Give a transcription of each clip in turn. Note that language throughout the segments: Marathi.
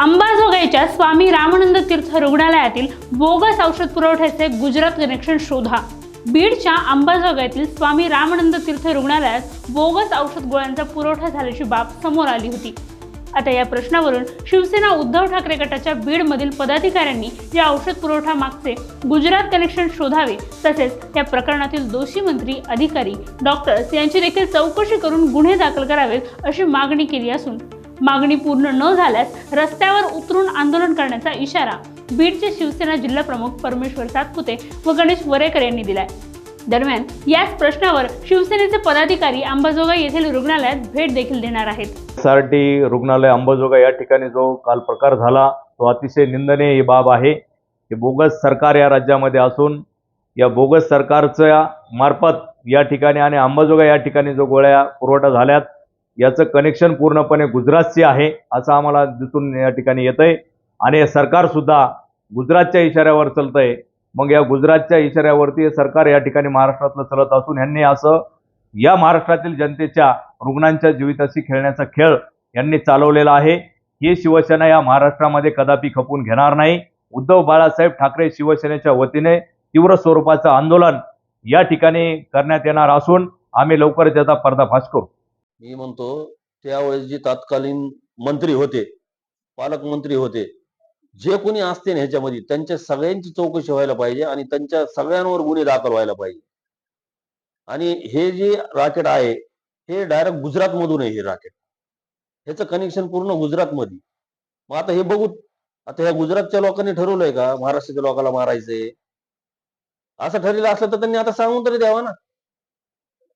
अंबाजोगाईच्या स्वामी रामानंद तीर्थ रुग्णालयातील बोगस औषध पुरवठ्याचे गुजरात कनेक्शन शोधा. बीडच्या अंबाजोगाईतील स्वामी रामानंद तीर्थ रुग्णालयात बोगस औषध गोळ्यांचा पुरवठा झाल्याची बाब समोर आली होती. आता या प्रश्नावरून शिवसेना उद्धव ठाकरे गटाच्या बीडमधील पदाधिकाऱ्यांनी या औषध पुरवठा मागचे गुजरात कनेक्शन शोधावे तसेच या प्रकरणातील दोषी मंत्री अधिकारी डॉक्टर्स यांची देखील चौकशी करून गुन्हे दाखल करावेत अशी मागणी केली असून मागणी पूर्ण न झाल्यास रस्त्यावर उतरून आंदोलन करण्याचा इशारा बीडचे शिवसेना जिल्हाप्रमुख परमेश्वर सातपुते व गणेश वरेकर यांनी दिलाय. दरम्यान याच प्रश्नावर शिवसेनेचे पदाधिकारी अंबाजोगाई येथील रुग्णालयात भेट देखील देणार आहेत. एस आर टी रुग्णालय अंबाजोगाई या ठिकाणी जो काल प्रकार झाला तो अतिशय निंदनीय ही बाब आहे. हे बोगस सरकार या राज्यामध्ये असून या बोगस सरकारच्या मार्फत या ठिकाणी आणि अंबाजोगाई या ठिकाणी जो गोळ्या पुरवठा झाल्यात याचं कनेक्शन पूर्णपणे गुजरातशी आहे असं आम्हाला दिसून या ठिकाणी येतंय. आणि सरकारसुद्धा गुजरातच्या इशाऱ्यावर चालतंय. मग या गुजरातच्या इशाऱ्यावरती हे सरकार या ठिकाणी महाराष्ट्रातलं चालत असून ह्यांनी असं या महाराष्ट्रातील जनतेच्या रुग्णांच्या जीविताशी खेळण्याचा खेळ यांनी चालवलेला आहे. ही शिवसेना या महाराष्ट्रामध्ये कदापि खपून घेणार नाही. उद्धव बाळासाहेब ठाकरे शिवसेनेच्या वतीने तीव्र स्वरूपाचं आंदोलन या ठिकाणी करण्यात येणार असून आम्ही लवकरच याचा पर्दाफाश करू. मी म्हणतो त्यावेळेस जे तत्कालीन मंत्री होते पालकमंत्री होते जे कोणी असते ना ह्याच्यामध्ये त्यांच्या सगळ्यांची चौकशी व्हायला पाहिजे आणि त्यांच्या सगळ्यांवर गुन्हे दाखल व्हायला पाहिजे. आणि हे जे रॉकेट आहे हे डायरेक्ट गुजरात मधून आहे हे रॉकेट. ह्याचं कनेक्शन पूर्ण गुजरात मध्ये मग आता हे बघू आता ह्या गुजरातच्या लोकांनी ठरवलंय का? महाराष्ट्राच्या लोकांना मारायचंय. असं ठरलेलं असलं तर त्यांनी आता सांगून तरी द्यावा ना.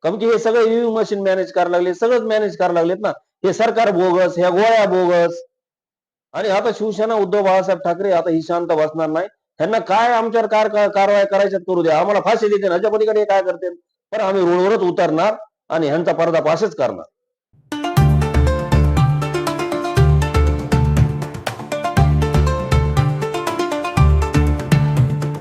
कारण की हे सगळे ईव्हीएम मशीन मॅनेज करायला लागले सगळंच मॅनेज करायला लागलेत ना. हे सरकार बोगस ह्या गोळ्या बोगस. आणि आता शिवसेना उद्धव बाळासाहेब ठाकरे आता ही शांत बसणार नाही. त्यांना काय आमच्यावर कार कारवाई करायच्यात करू द्या. आम्हाला फाशी देते ह्याच्या पलीकडे काय करते पण आम्ही रोडवरच उतरणार आणि ह्यांचा पर्दाफाशच करणार.